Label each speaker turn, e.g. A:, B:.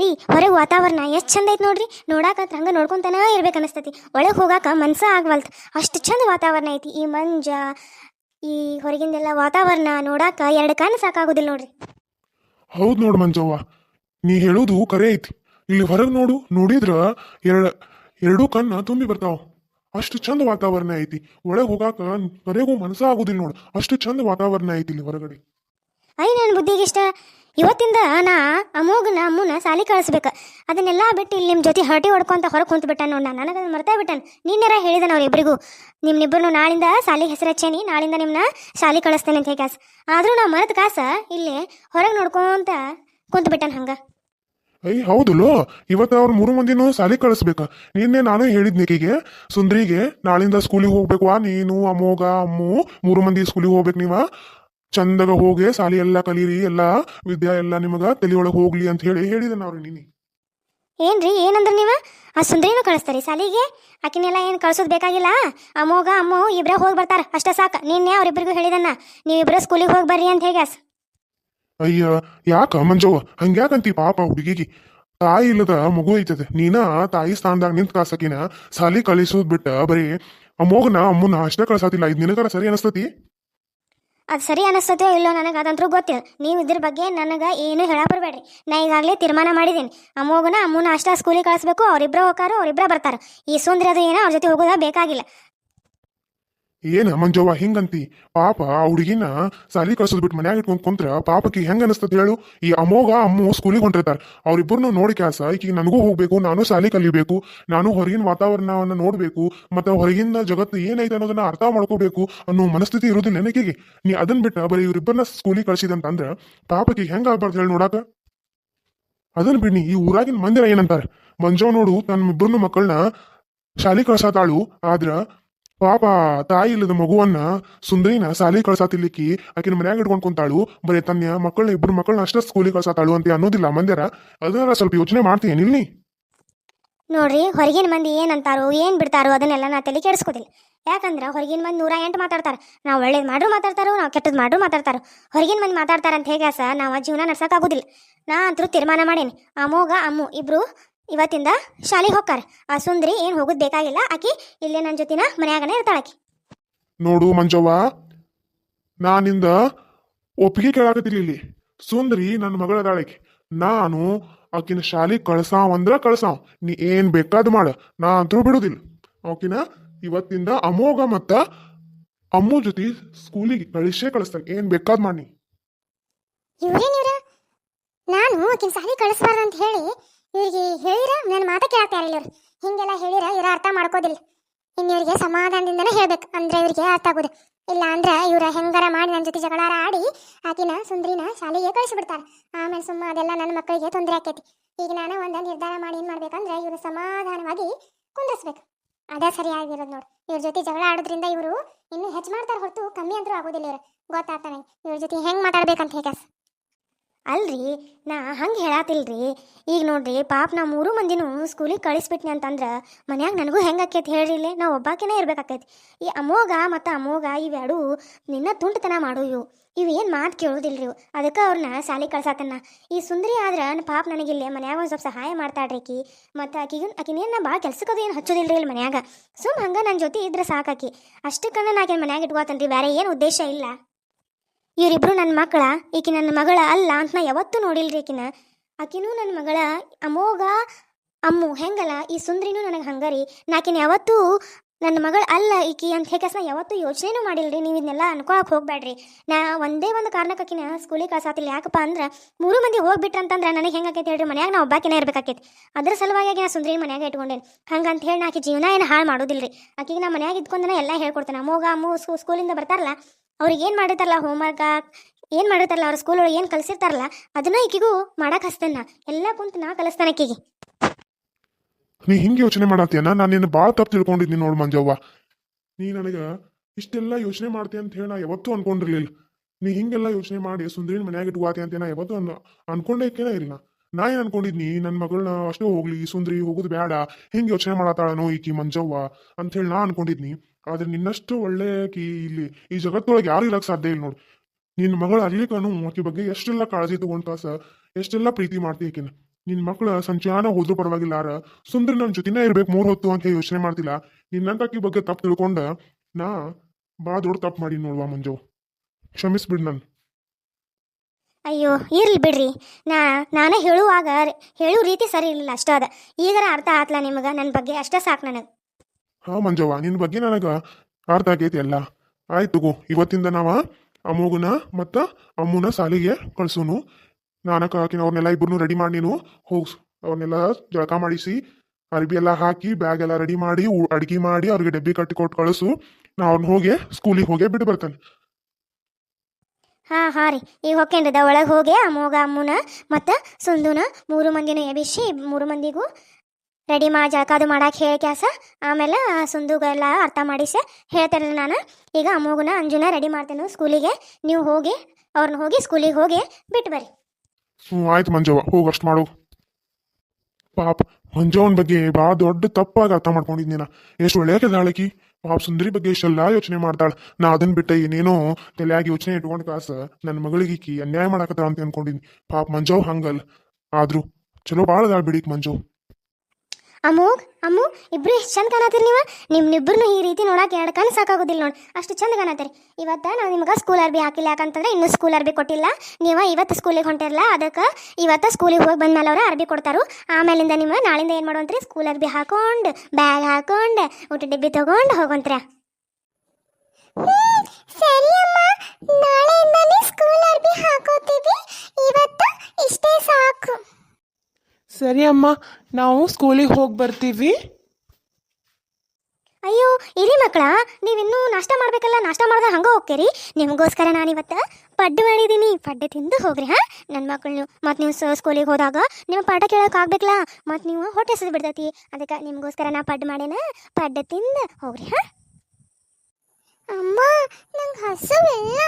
A: ರೀ ಹೊರಗೆ ವಾತಾವರಣ ಎಷ್ಟು ಚಂದ ಐತೆ ನೋಡ್ರಿ. ನೋಡಾಕತ್ರ ಹಂಗೆ ನೋಡ್ಕೊಂತಾನೆ ಇರ್ಬೇಕು ಅನಿಸ್ತೈತಿ. ಒಳಗೆ ಹೋಗಾಕ ಮನ್ಸ ಆಗ್ವಲ್ತ್. ಅಷ್ಟು ಚಂದ ವಾತಾವರಣ ಐತಿ. ಈ ಮಂಜ ಈ ಹೊರಗಿಂದೆಲ್ಲ ವಾತಾವರಣ ನೋಡಾಕ ಎರಡು ಕಣ್ಣು ಸಾಕಾಗೋದಿಲ್ಲ ನೋಡ್ರಿ.
B: ಹೌದು ನೋಡು ಮಂಜವ್ವ. ನೀ ಹೇಳುದು ಕರೆ ಐತಿ. ಇಲ್ಲಿ ಹೊರಗೆ ನೋಡು ನೋಡಿದ್ರ ಎರಡ ಎರಡೂ ಕಣ್ಣ ತುಂಬಿ ಬರ್ತಾವ. ಅಷ್ಟು ಚಂದ ವಾತಾವರಣ ಐತಿ. ಒಳಗೆ ಹೋಗಾಕ ಕರೆಗೂ ಮನಸ ಆಗುದಿಲ್ಲ ನೋಡು. ಅಷ್ಟು ಚಂದ ವಾತಾವರಣ ಐತಿ ಇಲ್ಲಿ ಹೊರಗಡೆ.
A: ಐ ನನ್ನ ಬುದ್ಧಿಗೆ ಇಷ್ಟ. ಇವತ್ತಿಂದ ನಾ ಅಮೋಘನ ಅಮ್ಮನ ಸಾಲಿ ಕಳಿಸ್ಬೇಕು. ಅದನ್ನೆಲ್ಲ ಬಿಟ್ಟು ಇಲ್ಲಿ ನಿಮ್ಮ ಜೊತೆ ಹರಟಿ ಹೊಡ್ಕೊಂತ ಹೊರಗೆ ಕುಂತು ಬಿಟ್ಟಾನ ನೋಡ ನನಗೆ ಅದನ್ನು ಮರ್ತೇ ಬಿಟ್ಟಾನ. ನಿನ್ನೆರ ಹೇಳಿದೆ ಅವ್ರಿಬ್ರಿಗೂ? ನಿಮ್ಮಿಬ್ಬರನ್ನು ನಾಳಿಂದ ಸಾಲಿ ಹೆಸರು ಹಚ್ಚೇನಿ, ನಾಳಿಂದ ನಿಮ್ಮನ್ನ ಸಾಲಿ ಕಳಿಸ್ತೇನೆ ಅಂತ ಹೇಗೆ ಕಾಸ. ಆದರೂ ನಾ ಮರದ ಕಾಸ, ಇಲ್ಲಿ ಹೊರಗೆ ನೋಡ್ಕೊಂತ ಕುಂತು ಬಿಟ್ಟಾನ ಹಂಗೆ.
B: ಅಯ್ಯ ಹೌದಲ್ಲೋ. ಇವತ್ತು ಅವ್ರ ಮೂರು ಮಂದಿನೂ ಸಾಲಿ ಕಳಿಸ್ಬೇಕ. ನಿನ್ನೆ ನಾನು ಹೇಳಿದ್ನಿ ಈಕಿಗೆ, ಸುಂದ್ರಿಗೆ ನಾಳಿಂದ ಸ್ಕೂಲಿಗೆ ಹೋಗ್ಬೇಕು. ನೀನು ಅಮೋಗ ಅಮ್ಮು, ಮೂರು ಮಂದಿ ಸ್ಕೂಲಿಗೆ ಹೋಗ್ಬೇಕು ನೀವ. ಚಂದಗ ಹೋಗಿ ಸಾಲಿ ಎಲ್ಲ ಕಲೀರಿ ಎಲ್ಲ ವಿದ್ಯಾ ಎಲ್ಲ ನಿಮಗ ತಲಿಯೊಳಗೆ ಹೋಗ್ಲಿ ಅಂತ ಹೇಳಿ ಹೇಳಿದೆ ಅವ್ರು ನೀನಿ
A: ಏನ್ರಿ ಏನಂದ್ರೆ ನೀವು? ಆ ಸುಂದರಿನೂ ಕಳಿಸ್ತಾರಿ ಸಾಲಿಗೆ ಆಕಿನೆಲ್ಲ ಏನು ಕಳ್ಸೋದು ಬೇಕಾಗಿಲ್ಲ? ಅಮ್ಮೋಗ ಅಮ್ಮ ಇಬ್ಬರೇ ಹೋಗಿ ಬರ್ತಾರ ಅಷ್ಟೇ ಸಾಕು. ನಿನ್ನೆ ಅವ್ರಿಬ್ರಿಗೂ ಹೇಳಿದನ್ನ ಇಬ್ರೇ ಸ್ಕೂಲಿಗೆ ಹೋಗಿ ಬರ್ರಿ ಅಂತ ಹೇಗೆ
B: ಅಯ್ಯ ಯಾಕ ಮಂಜವ್ವ? ಹಂಗ್ಯಾಕಂತಿ ಪಾಪ ಹುಡುಗಿಗೆ? ತಾಯಿ ಇಲ್ಲದ ಮಗು ಐತದೆ ನೀನ ತಾಯಿ ಸ್ಥಾನದಾಗ ನಿಂತ ಕಾಸಕಿನ ಸಾಲಿ ಕಳಿಸೋದ್ ಬಿಟ್ಟ ಬರೀ ಅಮ್ಮೋಗನ ಅಮ್ಮನ ಅಷ್ಟೇ ಕಳ್ಸಾತಿಲ್ಲ ಇದ್ ನಿನಗರ ಸರಿ ಅನಸ್ತತಿ?
A: ಅದು ಸರಿ ಅನಿಸ್ತೋ ಇಲ್ಲೋ ನನಗೆ ಅದಂತರೂ ಗೊತ್ತಿಲ್ಲ. ನೀವು ಇದ್ರ ಬಗ್ಗೆ ನನಗೆ ಏನು ಹೇಳಬರ್ಬೇಡ್ರಿ ಬರಬೇಡ್ರಿ. ನಾ ಈಗಾಗಲೇ ತೀರ್ಮಾನ ಮಾಡಿದ್ದೀನಿ. ಅಮ್ಮೋಗನ ಅಮ್ಮನ ಅಷ್ಟ ಸ್ಕೂಲಿಗೆ ಕಳಿಸ್ಬೇಕು. ಅವ್ರಿಬ್ರ ಹೋಗಾರು ಅವರಿಬ್ಬರ ಬರ್ತಾರೆ. ಈ ಸುಂದ್ರ ಅದು ಏನೋ ಅವ್ರ ಜೊತೆ ಹೋಗೋದ ಬೇಕಾಗಿಲ್ಲ.
B: ಏನ ಮಂಜವ್ವ ಹಿಂಗಂತಿ? ಪಾಪ ಆ ಹುಡುಗಿನ ಸಾಲಿ ಕಳ್ಸೋದ್ ಬಿಟ್ಟು ಮನ್ಯಾಗ ಇಟ್ಕೊಂಡ್ ಕುಂತ್ರ ಪಾಪಕ್ಕೆ ಹೆಂಗ ಅನಸ್ತದ ಹೇಳು? ಈ ಅಮೋಗ ಅಮ್ಮ ಸ್ಕೂಲಿಗೆ ಹೊಂಟಿರ್ತಾರ. ಅವ್ರಿಬ್ಬರನ್ನು ನೋಡಿ ಕೆಲಸ. ಈಕಿಗೆ ನನಗೂ ಹೋಗ್ಬೇಕು, ನಾನು ಸಾಲಿ ಕಲಿಬೇಕು, ನಾನು ಹೊರಗಿನ ವಾತಾವರಣವನ್ನ ನೋಡ್ಬೇಕು, ಮತ್ತೆ ಹೊರಗಿನ ಜಗತ್ತು ಏನೈತೆ ಅನ್ನೋದನ್ನ ಅರ್ಥ ಮಾಡ್ಕೋಬೇಕು ಅನ್ನೋ ಮನಸ್ಥಿತಿ ಇರೋದಿಲ್ಲ ನೆನಕಿಗೆ ನೀ ಅದನ್ನ ಬಿಟ್ಟ ಬರೀ ಇವ್ರಿಬ್ಬರನ್ನ ಸ್ಕೂಲಿಗೆ ಕಳ್ಸಿದಂತಂದ್ರ ಪಾಪಕ್ಕೆ ಹೆಂಗ ಆಗ್ಬಾರ್ದು ಹೇಳಿ ನೋಡಾಕ? ಅದನ್ನ ಬಿಡ್ನಿ, ಈ ಊರಾಗಿನ ಮಂದಿರ ಏನಂತಾರ? ಮಂಜವ್ ನೋಡು ತನ್ನ ಇಬ್ಬರನ್ನು ಮಕ್ಕಳನ್ನ ಶಾಲಿ ಕಳ್ಸಾತಾಳು, ಆದ್ರ ಪಾಪ ತಾಯಿ ಇಲ್ಲದ ಮಗುವನ್ನ ಸುಂದರಿನ ಸಾಲಿ ಕಳ್ಸಾತಿರ್ಲಿಕ್ಕಿ ಆಕಿನ ಮನ್ಯಾಗ ಇಟ್ಕೊಂಡ್ ಕುಂತಾಳು. ಬರೀ ತನ್ನ ಮಕ್ಕಳನ್ನ ಇಬ್ರು ಮಕ್ಕಳನ್ನ ಅಷ್ಟೇ ಸ್ಕೂಲಿಗೆ ಕಳ್ಸಾತಾಳು ಅಂತ ಅನ್ನೋದಿಲ್ಲ ಮಂದಿರ ಅದರ ಸ್ವಲ್ಪ ಯೋಚನೆ ಮಾಡ್ತೀನಿ ಇಲ್ಲಿ.
A: ನೋಡ್ರಿ, ಹೊರಗಿನ ಮಂದಿ ಏನಂತಾರೋ, ಏನು ಬಿಡ್ತಾರೋ ಅದನ್ನೆಲ್ಲ ನಾ ತಲೆ ಕೆಡಿಸ್ಕೋದಿಲ್ಲ ಯಾಕಂದ್ರೆ ಹೊರಗಿನ ಮಂದಿ ನೂರ ಎಂಟು ಮಾತಾಡ್ತಾರ. ನಾವು ಒಳ್ಳೇದು ಮಾಡ್ರು ಮಾತಾಡ್ತಾರೋ, ನಾವು ಕೆಟ್ಟದ್ ಮಾಡ್ರು ಮಾತಾಡ್ತಾರೋ. ಹೊರಗಿನ ಮಂದಿ ಮಾತಾಡ್ತಾರ ಅಂತ ಹೇಗೆ ಸ ನಾವು ಜೀವನ ನಡ್ಸೋಕ್ಕಾಗೋದಿಲ್ಲ ನಾ ಅಂತರೂ ತೀರ್ಮಾನ ಮಾಡೇನಿ. ಅಮೋಗ ಅಮ್ಮು ಇಬ್ರು ಇವತ್ತಿಂದ ಶಾಲೆಗೆ ಹೋಗ್ತಾರೆ ಆ ಸುಂದ್ರಿ ಏನು ಹೋಗೋದು ಬೇಕಾಗಿಲ್ಲ. ಆಕಿ ಇಲ್ಲೇ ನನ್ನ ಜೊತಿನ ಮನ್ಯಾಗನೇ ಇರ್ತಾಳೆ ಆಕಿ.
B: ನೋಡು ಮಂಜವ್ವ ನಾನಿಂದ ಒಪ್ಪಿಗೆ ಕೇಳಾಕತ್ತಿಲ್ಲ ಇಲ್ಲಿ. ಸುಂದ್ರಿ ನನ್ನ ಮಗಳದಾಳಕಿ ನಾನು ಆಕಿನ ಶಾಲೆಗೆ ಕಳ್ಸಾವ ಅಂದ್ರ ಕಳ್ಸಾವ್. ನೀ ಏನ್ ಬೇಕಾದ್ ಮಾಡ. ನಾ ಅಂತೂ ಬಿಡುದಿಲ್ಲ. ಆಕಿನ ಇವತ್ತಿಂದ ಅಮೋಘ ಮತ್ತ ಅಮ್ಮು ಜೊತೆ ಸ್ಕೂಲಿಗೆ ಕಳಿಸೇ ಕಳಿಸ್ತಾನೆ. ಏನ್ ಬೇಕಾದ್ ಮಾಡಿ
A: ನಾನು ಆಕಿನ ಶಾಲಿ ಕಳಿಸ್ಬಾರ್ದು ಅಂತ ಹೇಳಿ ಇವ್ರಿಗೆ ಹೇಳಿರ ನನ್ನ ಮಾತ ಕೇಳ್ತಾ ಇವ್ರು. ಹಿಂಗೆಲ್ಲ ಹೇಳಿರ ಇವ್ರ ಅರ್ಥ ಮಾಡ್ಕೋದಿಲ್ಲ. ಇನ್ನು ಇವ್ರಿಗೆ ಸಮಾಧಾನದಿಂದನೇ ಹೇಳ್ಬೇಕು. ಅಂದ್ರೆ ಇವ್ರಿಗೆ ಅರ್ಥ ಆಗೋದು ಇಲ್ಲ ಅಂದ್ರೆ ಇವ್ರ ಹೆಂಗಾರ ಮಾಡಿ ನನ್ನ ಜೊತೆ ಜಗಳಾರ ಆಡಿ ಆಕಿನ ಸುಂದ್ರಿನ ಶಾಲೆಗೆ ಕಳಿಸ್ಬಿಡ್ತಾರೆ. ಆಮೇಲೆ ಸುಮ್ಮ ಅದೆಲ್ಲ ನನ್ನ ಮಕ್ಕಳಿಗೆ ತೊಂದರೆ ಆಕೈತಿ. ಈಗ ನಾನು ಒಂದು ನಿರ್ಧಾರ ಮಾಡಿ ಏನು ಮಾಡ್ಬೇಕಂದ್ರೆ ಇವ್ರು ಸಮಾಧಾನವಾಗಿ ಕುಂದಿಸ್ಬೇಕು ಅದೇ ಸರಿಯಾಗಿರೋದು ನೋಡಿ. ಇವ್ರ ಜೊತೆ ಜಗಳ ಆಡೋದ್ರಿಂದ ಇವರು ಇನ್ನೂ ಹೆಚ್ಚು ಮಾಡ್ತಾರೆ ಹೊರತು ಕಮ್ಮಿ ಅಂತೂ ಆಗೋದಿಲ್ಲ ಇವ್ರು. ಗೊತ್ತಾಗ್ತಾನೆ ಇವ್ರ ಜೊತೆ ಹೆಂಗೆ ಮಾತಾಡ್ಬೇಕಂತ ಹೇಗೆ? ಅಲ್ರಿ, ನಾ ಹಂಗೆ ಹೇಳಾತಿಲ್ರಿ. ಈಗ ನೋಡ್ರಿ, ಪಾಪ ನಾ ಮೂರು ಮಂದಿನೂ ಸ್ಕೂಲಿಗೆ ಕಳಿಸ್ಬಿಟ್ನಿ ಅಂತಂದ್ರೆ ಮನ್ಯಾಗ ನನಗೂ ಹೆಂಗೆ ಆಕೈತಿ ಹೇಳ್ರಿ ಇಲ್ಲೇ? ನಾ ಒಬ್ಬಾಕಿನೇ ಇರ್ಬೇಕಾಕೈತಿ. ಈ ಅಮೋಘ ಮತ್ತು ಅಮೋಘ ಇವೆರಡು ನಿನ್ನ ತುಂಟತನ ಮಾಡು ಇವು ಇವು ಏನು ಮಾತು ಕೇಳೋದಿಲ್ರಿ ಇವು? ಅದಕ್ಕೆ ಅವ್ರನ್ನ ಸಾಲಿ ಕಳ್ಸಾತನ್ನ ಈ ಸುಂದರಿ ಆದ್ರೆ ಪಾಪ ನನಗಿಲ್ಲೇ ಮನ್ಯಾಗ ಒಂದು ಸ್ವಲ್ಪ ಸಹಾಯ ಮಾಡ್ತಾಡ್ರಿ ಆಕಿ ಮತ್ತು ಆಕಿಗೆ ಆಕಿನೇನು ನಾ ಭಾಳ ಕೆಲ್ಸಕ್ಕದು ಏನು ಹಚ್ಚೋದಿಲ್ರಿ ಇಲ್ಲಿ ಮನ್ಯಾಗ. ಸುಮ್ ಹಂಗೆ ನನ್ನ ಜೊತೆ ಇದ್ರೆ ಸಾಕಾಕಿ. ಅಷ್ಟಕ್ಕನ್ನ ನಾಕೇನು ಮನ್ಯಾಗ ಇಟ್ಕೋತನ್ರಿ, ಬೇರೆ ಏನು ಉದ್ದೇಶ ಇಲ್ಲ. ಇವರಿಬ್ರು ನನ್ನ ಮಕ್ಕಳ, ಈಕಿ ನನ್ನ ಮಗಳ ಅಲ್ಲ ಅಂತ ನಾ ಯಾವತ್ತೂ ನೋಡಿಲ್ರಿ ಈಕಿನ. ಆಕಿನೂ ನನ್ನ ಮಗಳ, ಅಮೋಘ, ಅಮ್ಮು, ಹೆಂಗಲ್ಲ? ಈ ಸುಂದ್ರಿನೂ ನನಗೆ ಹಂಗರಿ. ನಾಕಿನ ಯಾವತ್ತೂ ನನ್ನ ಮಗಳ ಅಲ್ಲ ಈಕಿ ಅಂತ ಹೇಗೆ ನಾ ಯಾವತ್ತೂ ಯೋಚನೆನೂ ಮಾಡಿಲ್ರಿ. ನೀವು ಇದನ್ನೆಲ್ಲ ಅನ್ಕೊಳಕ್ಕೆ ಹೋಗ್ಬೇಡ್ರಿ ನಾ ಒಂದೇ ಒಂದು ಕಾರಣಕ್ಕಿನ ಆಕಿನ ಸ್ಕೂಲಿಗೆ ಕಳ್ಸಾತಿಲ್ಲ. ಯಾಕಪ್ಪ ಅಂದ್ರೆ ಮೂರು ಮಂದಿ ಹೋಗ್ಬಿಟ್ರಂತಂದ್ರೆ ನನಗೆ ಹೆಂಗಾಕೈತಿ ಹೇಳ್ರಿ? ಮನ್ಯಾಗ ನಾ ಒಬ್ಬಾಕಿನ ಇರ್ಬೇಕಾಕೈತಿ. ಅದ್ರ ಸಲುವಾಗಿ ನಾ ಸುಂದ್ರಿನ ಮನ್ಯಾಗ ಇಟ್ಕೊಂಡೇನಿ. ಹಂಗಂತ ಹೇಳಿ ನಾ ಜೀವನ ಏನು ಹಾಳು ಮಾಡೋದಿಲ್ರಿ. ಆಕಿಗೆ ನಾ ಮನ್ಯಾಗ ಇದ್ಕೊಂಡನ ಎಲ್ಲ ಹೇಳ್ಕೊಡ್ತೇನೆ. ಅಮೋಘ, ಅಮ್ಮು, ಸ್ಕೂ ಸ್ಕೂಲಿಂದ ಬರ್ತಾರಲ್ಲ ಅವ್ರಿಗೆ ಏನು ಮಾಡಿರ್ತಾರಲ್ಲ ಹೋಮ್ವರ್ಕ ಏನು ಮಾಡಿರ್ತಾರಲ್ಲ ಅವ್ರ ಸ್ಕೂಲ್ ಒಳಗೆ ಏನು ಕಲಿಸಿರ್ತಾರಲ್ಲ, ಅದನ್ನ ಈಕಿಗೂ ಮಾಡಕ್ಕೆ ಹಸ್ತನ್ನ ಎಲ್ಲ ಕುಂತು ನಾ ಕಲಿಸ್ತಾನೆ ಆಕಿಗೆ
B: ನೀ ಹಿಂಗೆ ಯೋಚನೆ ಮಾಡತ್ತೀಯನ ನಾನು ನಿನ್ನ ಭಾಳ ತಪ್ಪು ತಿಳ್ಕೊಂಡಿದ್ದೀನಿ ನೋಡು ಮಂಜವ್ವ. ನೀ ನನಗೆ ಇಷ್ಟೆಲ್ಲ ಯೋಚನೆ ಮಾಡ್ತೀಯ ಅಂತ ಹೇಳಿ ನಾ ಯಾವತ್ತೂ ಅನ್ಕೊಂಡಿರ್ಲಿಲ್ಲ. ನೀ ಹಿಂಗೆಲ್ಲ ಯೋಚನೆ ಮಾಡಿ ಸುಂದರಿನ ಮನ್ಯಾಗ ಇಟ್ಕೋತಿ ಅಂತ ನಾ ಯಾವತ್ತೂ ಅನ್ ಅನ್ಕೊಂಡೇಕೇನ ಇಲ್ಲ ನಾ ಏನು ಅನ್ಕೊಂಡಿದ್ನಿ? ನನ್ನ ಮಗಳನ್ನ ಅಷ್ಟೇ ಹೋಗ್ಲಿ, ಸುಂದರಿ, ಹೋಗೋದು ಬೇಡ ಹಿಂಗೆ ಯೋಚನೆ ಮಾಡತ್ತಾಳನೋ ಈಕಿ ಮಂಜವ್ವ ಅಂತ ಹೇಳಿ ನಾ ಅನ್ಕೊಂಡಿದ್ನಿ. ಆದ್ರೆ ನಿನ್ನಷ್ಟು ಒಳ್ಳೆಕಿ ಇಲ್ಲಿ ಈ ಜಗತ್ತೊಳಗೆ ಯಾರು ಇರಕ್ ಸಾಧ್ಯ ಇಲ್ಲ ನೋಡು. ನಿನ್ನ ಮಗಳು ಕಣು ಆಕಿ ಬಗ್ಗೆ ಎಷ್ಟೆಲ್ಲ ಕಾಳಜಿ ತಗೊಂತ ಸರ್ ಎಷ್ಟೆಲ್ಲ ಪ್ರೀತಿ ಮಾಡ್ತಿ ಈಕಿನ. ನಿನ್ನ ಮಕ್ಳ ಸಂಚಾನ ಹೋದ್ರು ಪರವಾಗಿಲ್ಲಾರ ಸುಂದ್ರ ನನ್ನ ಜೊತೆನೇ ಇರ್ಬೇಕು ಮೂರ್ ಹೊತ್ತು ಅಂತ ಯೋಚನೆ ಮಾಡ್ತಿಲ್ಲ. ನಿನ್ನಂತ ಆಕಿ ಬಗ್ಗೆ ತಪ್ಪು ತಿಳ್ಕೊಂಡ ನಾ ಬಾ ದೊಡ್ಡ ತಪ್ಪು ಮಾಡಿ ನೋಡ್ವಾ ಮಂಜು. ಕ್ಷಮಿಸ್ಬಿಡ್ ನನ್.
A: ಅಯ್ಯೋ, ಇರ್ಲಿ ಬಿಡ್ರಿ. ನಾ, ನಾನೇ ಹೇಳುವಾಗ, ಹೇಳೋ ರೀತಿ ಸರಿ ಇರಲಿಲ್ಲ ಅಷ್ಟೇ ಅದ ಈಗರ ಅರ್ಥ ಆತ್ಲ ನಿಮಗೆ? ನನ್ನ ಬಗ್ಗೆ ಅಷ್ಟೇ ಸಾಕು ನನಗೆ.
B: ಹಾ ಮಂಜವ್ವ, ನಿನ್ ಬಗ್ಗೆ ನನಗ ಅರ್ಥ ಆಗೈತಿ ಎಲ್ಲ ಆಯ್ತು ಗೋ ಇವತ್ತಿಂದ ನಾವ ಅಮ್ಮಗುನ ಮತ್ತ ಅಮ್ಮನ ಸಾಲಿಗೆ ಕಳ್ಸೋನು. ನಾನಕ ಹಾಕಿನ ಅವ್ರನ್ನೆಲ್ಲ ಇಬ್ಬರನ್ನು ರೆಡಿ ಮಾಡಿ ನೀನು ಹೋಗ್ಸ್ ಅವ್ರನ್ನೆಲ್ಲ ಜಳಕ ಮಾಡಿಸಿ, ಅರ್ಬಿ ಎಲ್ಲ ಹಾಕಿ ಬ್ಯಾಗ್ ಎಲ್ಲ ರೆಡಿ ಮಾಡಿ ಅಡ್ಗೆ ಮಾಡಿ, ಅವ್ರಿಗೆ ಡಬ್ಬಿ ಕಟ್ಟಿ ಕೊಟ್ಟು ಕಳಿಸು. ನಾ ಅವ್ರನ್ನ ಹೋಗಿ ಸ್ಕೂಲಿಗೆ ಹೋಗಿ ಬಿಟ್ಟು ಬರ್ತೇನೆ.
A: ಹಾ, ಹಾಂ ರೀ. ಈಗ ದ ಒಳಗೆ ಹೋಗಿ ಅಮ್ಮಗ ಅಮ್ಮನ ಮತ್ತು ಸುಂದುನ ಮೂರು ಮಂದಿನ ಎಬಿಸಿ ಮೂರು ಮಂದಿಗೂ ರೆಡಿ ಮಾಡಿ ಜಳಕಾದು ಮಾಡಕ್ಕೆ ಹೇಳಿ ಕ್ಯಾಸ. ಆಮೇಲೆ ಸುಂದುಗೆಲ್ಲ ಅರ್ಥ ಮಾಡಿಸಿ ಹೇಳ್ತೇನೆ ನಾನು. ಈಗ ಅಮ್ಮಗನ, ಅಂಜುನ ರೆಡಿ ಮಾಡ್ತೇನೆ ಸ್ಕೂಲಿಗೆ. ನೀವು ಹೋಗಿ ಅವ್ರನ್ನ ಹೋಗಿ ಸ್ಕೂಲಿಗೆ ಹೋಗಿ ಬಿಟ್ಟು ಬರ್ರಿ.
B: ಹ್ಞೂ ಆಯ್ತು ಮಂಜವ್ವ, ಹೋಗಿ ಅಷ್ಟು ಮಾಡು. ಪಾಪ ಮಂಜವನ ಬಗ್ಗೆ ಭಾಳ ದೊಡ್ಡ ತಪ್ಪಾಗಿ ಅರ್ಥ ನಾ ಎಷ್ಟು ಒಳ್ಳೆಯದಾಳಕಿ ಪಾಪ ಸುಂದರಿ ಬಗ್ಗೆ ಇಷ್ಟೆಲ್ಲ ಯೋಚನೆ ಮಾಡ್ತಾಳ. ನಾ ಅದನ್ನ ಬಿಟ್ಟ ಏನೇನೋ ತಲೆಯಾಗಿ ಯೋಚನೆ ಇಟ್ಕೊಂಡು ಕಾಸ ನನ್ನ ಮಗಳಿಗೆ ಅನ್ಯಾಯ ಮಾಡಕತ್ತಾಳ ಅಂತ ಅನ್ಕೊಂಡಿನಿ ಪಾಪ ಮಂಜವ್ ಹಂಗಲ್ಲ. ಆದ್ರೂ, ಚಲೋ ಭಾಳ ಬಿಡಿಕ್ ಮಂಜವ್
A: ಅಮ್ಮೋಗ್ ಅಮ್ಮು, ಇಬ್ರು ಎಷ್ಟು ಚಂದ ಕಾಣತ್ತೀರಿ ನೀವು? ನಿಮ್ಮಿಬ್ಬರನ್ನು ಈ ರೀತಿ ನೋಡಕ್ಕೆ ಎರಡು ಕಣ್ಣು ಸಾಕಾಗೋದಿಲ್ಲ ನೋಡಿ. ಅಷ್ಟು ಚಂದ ಕಾಣತ್ತೀರಿ. ಇವತ್ತು ನಾವು ನಿಮ್ಗೆ ಸ್ಕೂಲ್ ಅರ್ಬಿ ಹಾಕಿಲ್ಲ ಯಾಕಂತಂದ್ರೆ ಇನ್ನೂ ಸ್ಕೂಲ್ ಅರ್ಬಿ ಕೊಟ್ಟಿಲ್ಲ. ನೀವು ಇವತ್ತು ಸ್ಕೂಲಿಗೆ ಹೊಂಟಿರಲ್ಲ ಅದಕ್ಕೆ ಇವತ್ತು ಸ್ಕೂಲಿಗೆ ಹೋಗಿ ಬಂದ್ಮೇಲೆ ಅವರು ಅರ್ಬಿ ಕೊಡ್ತಾರು. ಆಮೇಲಿಂದ ನಿಮ್ಮ ನಾಳಿಂದ ಏನು ಮಾಡೋಂತ್ರಿ? ಸ್ಕೂಲ್ ಅರ್ಬಿ ಹಾಕೊಂಡು ಬ್ಯಾಗ್ ಹಾಕೊಂಡು, ಊಟ ಡಿಬ್ಬಿ ತಗೊಂಡು ಹೋಗಂತ್ರ ಸರಿ ಅಮ್ಮ. ಹಾಕೋತೀವಿ. ಇವತ್ತು ಇಷ್ಟೇ ಸಾಕು.
C: ಸರಿ ಅಮ್ಮ, ನಾವು ಸ್ಕೂಲಿಗೆ ಹೋಗಿ ಬರ್ತೀವಿ.
A: ಅಯ್ಯೋ ಇರಿ ಮಕ್ಕಳ? ನೀವಿನ್ನೂ ನಾಷ್ಟ ಮಾಡ್ಬೇಕಲ್ಲ, ನಾಷ್ಟ ಮಾಡಿದ್ರೆ ಹಂಗೆ ಹೋಗ್ತೀರಿ? ನಿಮಗೋಸ್ಕರ ನಾನು ಇವತ್ತು ಪಡ್ಡು ಮಾಡಿದ್ದೀನಿ. ಪಡ್ಡು ತಿಂದು ಹೋಗ್ರಿ, ಹಾಂ? ನನ್ನ ಮಕ್ಕಳು ಮತ್ತು ನೀವು ಸ್ಕೂಲಿಗೆ ಹೋದಾಗ ನಿಮ್ಮ ಪಾಠ ಕೇಳೋಕೆ ಆಗ್ಬೇಕಲ್ಲ ಮತ್ತು ನೀವು ಹೊಟ್ಟೆ ಹಸಿದು ಬಿಡ್ತೈತಿ. ಅದಕ್ಕೆ ನಿಮಗೋಸ್ಕರ ನಾ ಪಡ್ಡು ಮಾಡೇನ? ಪಡ್ಡು ತಿಂದು ಹೋಗ್ರಿ, ಹಾಂ? ಅಮ್ಮ, ನಂಗೆ ಹಸುವಿಲ್ಲ